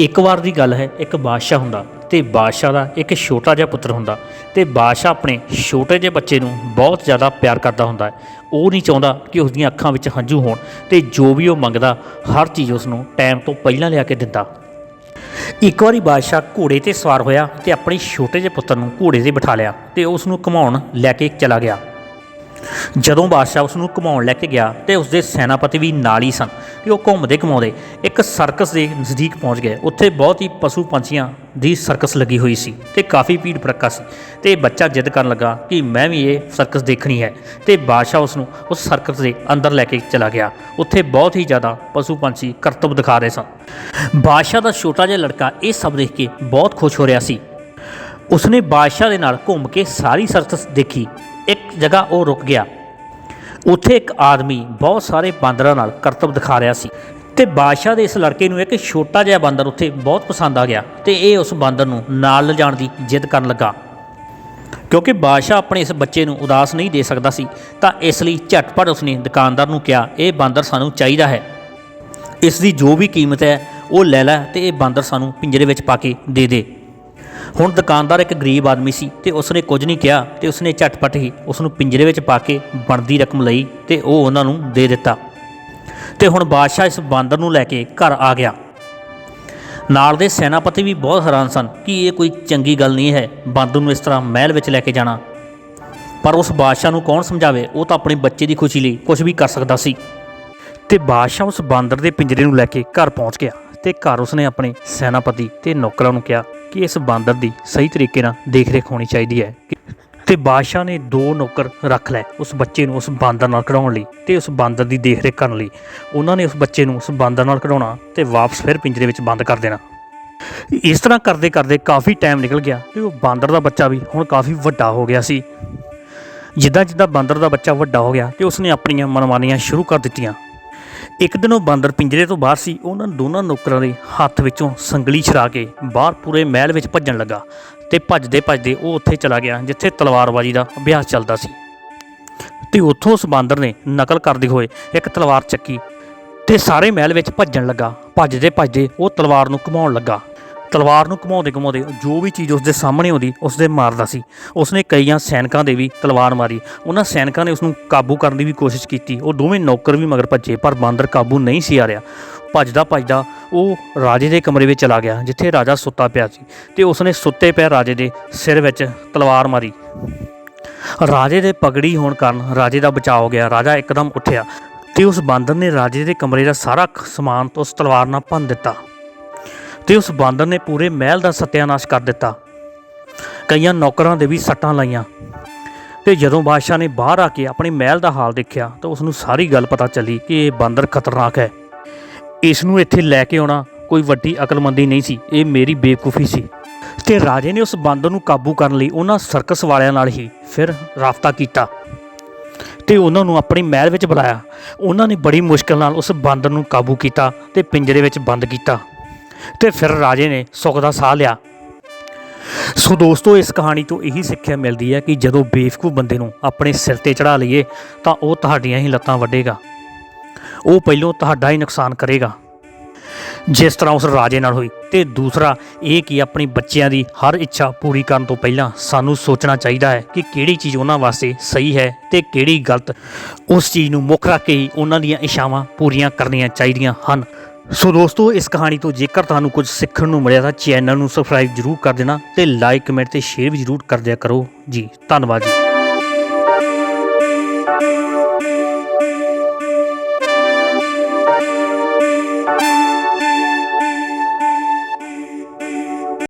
ਇੱਕ ਵਾਰ ਦੀ ਗੱਲ ਹੈ, ਇੱਕ ਬਾਦਸ਼ਾਹ ਹੁੰਦਾ ਤੇ ਬਾਦਸ਼ਾਹ ਦਾ ਇੱਕ ਛੋਟਾ ਜਿਹਾ ਪੁੱਤਰ ਹੁੰਦਾ ਤੇ ਬਾਦਸ਼ਾਹ ਆਪਣੇ ਛੋਟੇ ਜਿਹੇ ਬੱਚੇ ਨੂੰ ਬਹੁਤ ਜ਼ਿਆਦਾ ਪਿਆਰ ਕਰਦਾ ਹੁੰਦਾ ਹੈ। ਉਹ ਨਹੀਂ ਚਾਹੁੰਦਾ ਕਿ ਉਸ ਦੀਆਂ ਅੱਖਾਂ ਵਿੱਚ ਹੰਝੂ ਹੋਣ ਤੇ ਜੋ ਵੀ ਉਹ ਮੰਗਦਾ, ਹਰ ਚੀਜ਼ ਉਸ ਨੂੰ ਟਾਈਮ ਤੋਂ ਪਹਿਲਾਂ ਲਿਆ ਕੇ ਦਿੰਦਾ। ਇੱਕ ਵਾਰੀ ਬਾਦਸ਼ਾਹ ਘੋੜੇ ਤੇ ਸਵਾਰ ਹੋਇਆ ਤੇ ਆਪਣੇ ਛੋਟੇ ਜਿਹੇ ਪੁੱਤਰ ਨੂੰ ਘੋੜੇ ਤੇ ਬਿਠਾ ਲਿਆ ਤੇ ਉਸ ਨੂੰ ਘੁਮਾਉਣ ਲੈ ਕੇ ਚਲਾ ਗਿਆ। ਜਦੋਂ ਬਾਦਸ਼ਾਹ ਉਸ ਨੂੰ ਘੁਮਾਉਣ ਲੈ ਕੇ ਗਿਆ ਤੇ ਉਸ ਦੇ ਸੈਨਾਪਤੀ ਵੀ ਨਾਲ ਹੀ ਸਨ ਤੇ ਉਹ ਘੁੰਮਦੇ ਘੁਮਾਉਂਦੇ ਇੱਕ ਸਰਕਸ ਦੇ ਨਜ਼ਦੀਕ ਪਹੁੰਚ ਗਏ। ਉੱਥੇ ਬਹੁਤ ਹੀ ਪਸ਼ੂ ਪੰਛੀਆਂ ਦੀ ਸਰਕਸ ਲੱਗੀ ਹੋਈ ਸੀ ਤੇ ਕਾਫੀ ਭੀੜ ਭੜੱਕਾ ਸੀ ਤੇ ਬੱਚਾ ਜਿੱਦ ਕਰਨ ਲੱਗਾ ਕਿ ਮੈਂ ਵੀ ਇਹ ਸਰਕਸ ਦੇਖਣੀ ਹੈ ਤੇ ਬਾਦਸ਼ਾਹ ਉਸ ਨੂੰ ਉਸ ਸਰਕਸ ਦੇ ਅੰਦਰ ਲੈ ਕੇ ਚਲਾ ਗਿਆ। ਉੱਥੇ ਬਹੁਤ ਹੀ ਜ਼ਿਆਦਾ ਪਸ਼ੂ ਪੰਛੀ ਕਰਤਬ ਦਿਖਾ ਰਹੇ ਸਨ। ਬਾਦਸ਼ਾਹ ਦਾ ਛੋਟਾ ਜਿਹਾ ਲੜਕਾ ਇਹ ਸਭ ਦੇਖ ਕੇ ਬਹੁਤ ਖੁਸ਼ ਹੋ ਰਿਹਾ ਸੀ। ਉਸਨੇ ਬਾਦਸ਼ਾਹ ਦੇ ਨਾਲ ਘੁੰਮ ਕੇ ਸਾਰੀ ਸਰਕਸ ਦੇਖੀ ਇੱਕ ਜਗ੍ਹਾ ਉਹ ਰੁਕ ਗਿਆ। ਉੱਥੇ ਇੱਕ ਆਦਮੀ ਬਹੁਤ ਸਾਰੇ ਬਾਂਦਰਾਂ ਨਾਲ ਕਰਤਬ ਦਿਖਾ ਰਿਹਾ ਸੀ ਤੇ ਬਾਦਸ਼ਾਹ ਦੇ ਇਸ ਲੜਕੇ ਨੂੰ ਇੱਕ ਛੋਟਾ ਜਿਹਾ ਬਾਂਦਰ ਉੱਥੇ ਬਹੁਤ ਪਸੰਦ ਆ ਗਿਆ ਤੇ ਇਹ ਉਸ ਬਾਂਦਰ ਨੂੰ ਨਾਲ ਲਿਜਾਣ ਦੀ ਜਿੱਦ ਕਰਨ ਲੱਗਾ। ਕਿਉਂਕਿ ਬਾਦਸ਼ਾਹ ਆਪਣੇ ਇਸ ਬੱਚੇ ਨੂੰ ਉਦਾਸ ਨਹੀਂ ਦੇ ਸਕਦਾ ਸੀ, ਤਾਂ ਇਸ ਲਈ ਝਟਪਟ ਉਸਨੇ ਦੁਕਾਨਦਾਰ ਨੂੰ ਕਿਹਾ, ਇਹ ਬਾਂਦਰ ਸਾਨੂੰ ਚਾਹੀਦਾ ਹੈ। ਇਸ ਦੀ ਜੋ ਵੀ ਕੀਮਤ ਹੈ, ਉਹ ਲੈ ਲੈ ਤੇ ਇਹ ਬਾਂਦਰ ਸਾਨੂੰ ਪਿੰਜਰੇ ਵਿੱਚ ਪਾ ਕੇ ਦੇ ਦੇ। ਹੁਣ ਦੁਕਾਨਦਾਰ ਇੱਕ ਗਰੀਬ ਆਦਮੀ ਸੀ ਤੇ ਉਸਨੇ ਕੁਝ ਨਹੀਂ ਕਿਹਾ ਤੇ ਉਸਨੇ ਝਟਪਟ ਹੀ ਉਸ ਨੂੰ ਪਿੰਜਰੇ ਵਿੱਚ ਪਾ ਕੇ ਬਣਦੀ ਰਕਮ ਲਈ ਤੇ ਉਹ ਉਹਨਾਂ ਨੂੰ ਦੇ ਦਿੱਤਾ। ਤੇ ਹੁਣ ਬਾਦਸ਼ਾਹ ਇਸ ਬਾਂਦਰ ਨੂੰ ਲੈ ਕੇ ਘਰ ਆ ਗਿਆ। ਨਾਲ ਦੇ ਸੈਨਾਪਤੀ ਵੀ ਬਹੁਤ ਹੈਰਾਨ ਸਨ ਕਿ ਇਹ ਕੋਈ ਚੰਗੀ ਗੱਲ ਨਹੀਂ ਹੈ, ਬਾਂਦਰ ਨੂੰ ਇਸ ਤਰ੍ਹਾਂ ਮਹਿਲ ਵਿੱਚ ਲੈ ਕੇ ਜਾਣਾ। ਪਰ ਉਸ ਬਾਦਸ਼ਾਹ ਨੂੰ ਕੌਣ ਸਮਝਾਵੇ? ਉਹ ਤਾਂ ਆਪਣੇ ਬੱਚੇ ਦੀ ਖੁਸ਼ੀ ਲਈ ਕੁਝ ਵੀ ਕਰ ਸਕਦਾ ਸੀ। ਤੇ ਬਾਦਸ਼ਾਹ ਉਸ ਬਾਂਦਰ ਦੇ ਪਿੰਜਰੇ ਨੂੰ ਲੈ ਕੇ ਘਰ ਪਹੁੰਚ ਗਿਆ ਤੇ ਘਰ ਉਸਨੇ ਆਪਣੇ ਸੈਨਾਪਤੀ ਤੇ ਨੌਕਰਾਂ ਨੂੰ ਕਿਹਾ ਕਿ ਇਸ ਬਾਂਦਰ ਦੀ ਸਹੀ ਤਰੀਕੇ ਨਾਲ ਦੇਖ-ਰੇਖ ਹੋਣੀ ਚਾਹੀਦੀ ਹੈ ਤੇ ਬਾਦਸ਼ਾਹ ਨੇ ਦੋ ਨੌਕਰ ਰੱਖ ਲੈ ਉਸ ਬੱਚੇ ਨੂੰ ਉਸ ਬਾਂਦਰ ਨਾਲ ਕਢਾਉਣ ਲਈ ਤੇ ਉਸ ਬਾਂਦਰ ਦੀ ਦੇਖ-ਰੇਖ ਕਰਨ ਲਈ। ਉਹਨਾਂ ਨੇ ਉਸ ਬੱਚੇ ਨੂੰ ਉਸ ਬਾਂਦਰ ਨਾਲ ਕਢਾਉਣਾ ਤੇ ਵਾਪਸ ਫਿਰ ਪਿੰਜਰੇ ਵਿੱਚ ਬੰਦ ਕਰ ਦੇਣਾ। ਇਸ ਤਰ੍ਹਾਂ ਕਰਦੇ ਕਰਦੇ ਕਾਫੀ ਟਾਈਮ ਨਿਕਲ ਗਿਆ ਤੇ ਉਹ ਬਾਂਦਰ ਦਾ ਬੱਚਾ ਵੀ ਹੁਣ ਕਾਫੀ ਵੱਡਾ ਹੋ ਗਿਆ ਸੀ। ਜਿੱਦਾਂ ਜਿੱਦਾਂ ਬਾਂਦਰ ਦਾ ਬੱਚਾ ਵੱਡਾ ਹੋ ਗਿਆ ਤੇ ਉਸਨੇ ਆਪਣੀਆਂ ਮਨਮਾਨੀਆਂ ਸ਼ੁਰੂ ਕਰ ਦਿੱਤੀਆਂ। ਇੱਕ ਦਿਨ ਉਹ ਬਾਂਦਰ ਪਿੰਜਰੇ ਤੋਂ ਬਾਹਰ ਸੀ। ਉਹਨਾਂ ਦੋਨਾਂ ਨੌਕਰਾਂ ਦੇ ਹੱਥ ਵਿੱਚੋਂ ਸੰਗਲੀ ਛਰਾ ਕੇ ਬਾਹਰ ਪੂਰੇ ਮਹਿਲ ਵਿੱਚ ਭੱਜਣ ਲੱਗਾ ਤੇ ਭੱਜਦੇ ਭੱਜਦੇ ਉਹ ਉੱਥੇ ਚਲਾ ਗਿਆ, ਜਿੱਥੇ ਤਲਵਾਰਬਾਜ਼ੀ ਦਾ ਅਭਿਆਸ ਚੱਲਦਾ ਸੀ। ਤੇ ਉੱਥੋਂ ਉਸ ਬਾਂਦਰ ਨੇ ਨਕਲ ਕਰਦੇ ਹੋਏ ਇੱਕ ਤਲਵਾਰ ਚੱਕੀ ਤੇ ਸਾਰੇ ਮਹਿਲ ਵਿੱਚ ਭੱਜਣ ਲੱਗਾ। ਭੱਜਦੇ ਭੱਜਦੇ ਉਹ ਤਲਵਾਰ ਨੂੰ ਘੁਮਾਉਣ ਲੱਗਾ। ਤਲਵਾਰ ਨੂੰ ਘੁਮਾਉਂਦੇ ਘੁਮਾਉਂਦੇ ਜੋ ਵੀ ਚੀਜ਼ ਉਸ ਦੇ ਸਾਹਮਣੇ ਆਉਂਦੀ ਉਸ ਦੇ ਮਾਰਦਾ ਸੀ। ਉਸਨੇ ਕਈਆਂ ਸੈਨਿਕਾਂ ਦੇ ਵੀ ਤਲਵਾਰ ਮਾਰੀ। ਉਹਨਾਂ ਸੈਨਿਕਾਂ ਨੇ ਉਸ ਨੂੰ ਕਾਬੂ ਕਰਨ ਦੀ ਵੀ ਕੋਸ਼ਿਸ਼ ਕੀਤੀ। ਉਹ ਦੋਵੇਂ ਨੌਕਰ ਵੀ ਮਗਰ ਭੱਜੇ, ਪਰ ਬਾਂਦਰ ਕਾਬੂ ਨਹੀਂ ਸੀ ਆ ਰਿਹਾ। ਭੱਜਦਾ ਭੱਜਦਾ ਉਹ ਰਾਜੇ ਦੇ ਕਮਰੇ ਵਿੱਚ ਚਲਾ ਗਿਆ, ਜਿੱਥੇ ਰਾਜਾ ਸੁੱਤਾ ਪਿਆ ਸੀ ਤੇ ਉਸਨੇ ਸੁੱਤੇ ਪਿਆ ਰਾਜੇ ਦੇ ਸਿਰ ਵਿੱਚ ਤਲਵਾਰ ਮਾਰੀ। ਰਾਜੇ ਦੇ ਪਗੜੀ ਹੋਣ ਕਾਰਨ ਰਾਜੇ ਦਾ ਬਚਾਅ ਹੋ ਗਿਆ। ਰਾਜਾ ਇੱਕਦਮ ਉੱਠਿਆ ਤੇ ਉਸ ਬਾਂਦਰ ਨੇ ਰਾਜੇ ਦੇ ਕਮਰੇ ਦਾ ਸਾਰਾ ਸਮਾਨ ਤੋਂ ਉਸ ਤਲਵਾਰ ਨਾਲ ਭੰਨ ਦਿੱਤਾ। ਤੇ ਉਸ ਬਾਂਦਰ ਨੇ ਪੂਰੇ ਮਹਿਲ ਦਾ ਸਤਿਆਨਾਸ਼ ਕਰ ਦਿੱਤਾ। ਕਈਆਂ ਨੌਕਰਾਂ ਦੇ ਵੀ ਸੱਟਾਂ ਲਾਈਆਂ। ਤੇ ਜਦੋਂ ਬਾਦਸ਼ਾਹ ਨੇ ਬਾਹਰ ਆ ਕੇ ਆਪਣੇ ਮਹਿਲ ਦਾ ਹਾਲ ਦੇਖਿਆ, ਤਾਂ ਉਸ ਨੂੰ ਸਾਰੀ ਗੱਲ ਪਤਾ ਚੱਲੀ ਕਿ ਇਹ ਬਾਂਦਰ ਖਤਰਨਾਕ ਹੈ। ਇਸ ਨੂੰ ਇੱਥੇ ਲੈ ਕੇ ਆਉਣਾ ਕੋਈ ਵੱਡੀ ਅਕਲਮੰਦੀ ਨਹੀਂ ਸੀ, ਇਹ ਮੇਰੀ ਬੇਵਕੂਫੀ ਸੀ। ਤੇ ਰਾਜੇ ਨੇ ਉਸ ਬਾਂਦਰ ਨੂੰ ਕਾਬੂ ਕਰਨ ਲਈ ਉਹਨਾਂ ਸਰਕਸ ਵਾਲਿਆਂ ਨਾਲ ਹੀ ਫਿਰ ਰਾਫਤਾ ਕੀਤਾ। ਤੇ ਉਹਨਾਂ ਨੂੰ ਆਪਣੀ ਮਹਿਲ ਵਿੱਚ ਬੁਲਾਇਆ। ਉਹਨਾਂ ਨੇ ਬੜੀ ਮੁਸ਼ਕਲ ਨਾਲ ਉਸ ਬਾਂਦਰ ਨੂੰ ਕਾਬੂ ਕੀਤਾ ਤੇ ਪਿੰਜਰੇ ਵਿੱਚ ਬੰਦ ਕੀਤਾ। ਤੇ ਫਿਰ ਰਾਜੇ ਨੇ ਸੁੱਖ ਦਾ ਸਾਹ ਲਿਆ। ਸੋ ਦੋਸਤੋ, ਇਸ ਕਹਾਣੀ ਤੋਂ ਇਹੀ ਸਿੱਖਿਆ ਮਿਲਦੀ ਹੈ ਕਿ ਜਦੋਂ ਬੇਵਕੂਫ ਬੰਦੇ ਨੂੰ ਆਪਣੇ ਸਿਰ ਤੇ ਚੜਾ ਲਈਏ, ਤਾਂ ਉਹ ਤੁਹਾਡੀਆਂ ਹੀ ਲੱਤਾਂ ਵੱਢੇਗਾ। ਉਹ ਪਹਿਲੋਂ ਤੁਹਾਡਾ ਹੀ ਨੁਕਸਾਨ ਕਰੇਗਾ। ਜਿਸ ਤਰ੍ਹਾਂ ਉਸ ਰਾਜੇ ਨਾਲ ਹੋਈ। ਤੇ ਦੂਸਰਾ, ਇਹ ਕਿ ਆਪਣੀ ਬੱਚਿਆਂ ਦੀ ਹਰ ਇੱਛਾ ਪੂਰੀ ਕਰਨ ਤੋਂ ਪਹਿਲਾਂ ਸਾਨੂੰ ਸੋਚਣਾ ਚਾਹੀਦਾ ਹੈ ਕਿ ਕਿਹੜੀ ਚੀਜ਼ ਉਹਨਾਂ ਵਾਸਤੇ ਸਹੀ ਹੈ ਤੇ ਕਿਹੜੀ ਗਲਤ। ਉਸ ਚੀਜ਼ ਨੂੰ ਮੁੱਖ ਰੱਖ ਕੇ ਹੀ ਉਹਨਾਂ ਦੀਆਂ ਇੱਛਾਵਾਂ ਪੂਰੀਆਂ ਕਰਨੀਆਂ ਚਾਹੀਦੀਆਂ ਹਨ। ਸੋ ਦੋਸਤੋ, ਇਸ ਕਹਾਣੀ ਤੋਂ ਜੇਕਰ ਤੁਹਾਨੂੰ ਕੁਝ ਸਿੱਖਣ ਨੂੰ ਮਿਲਿਆ ਤਾਂ ਚੈਨਲ ਨੂੰ ਸਬਸਕ੍ਰਾਈਬ ਜਰੂਰ ਕਰ ਦੇਣਾ ਤੇ ਲਾਈਕ ਕਮੈਂਟ ਤੇ ਸ਼ੇਅਰ ਵੀ ਜਰੂਰ ਕਰ ਦਿਆ ਕਰੋ। ਜੀ, ਧੰਨਵਾਦ ਜੀ।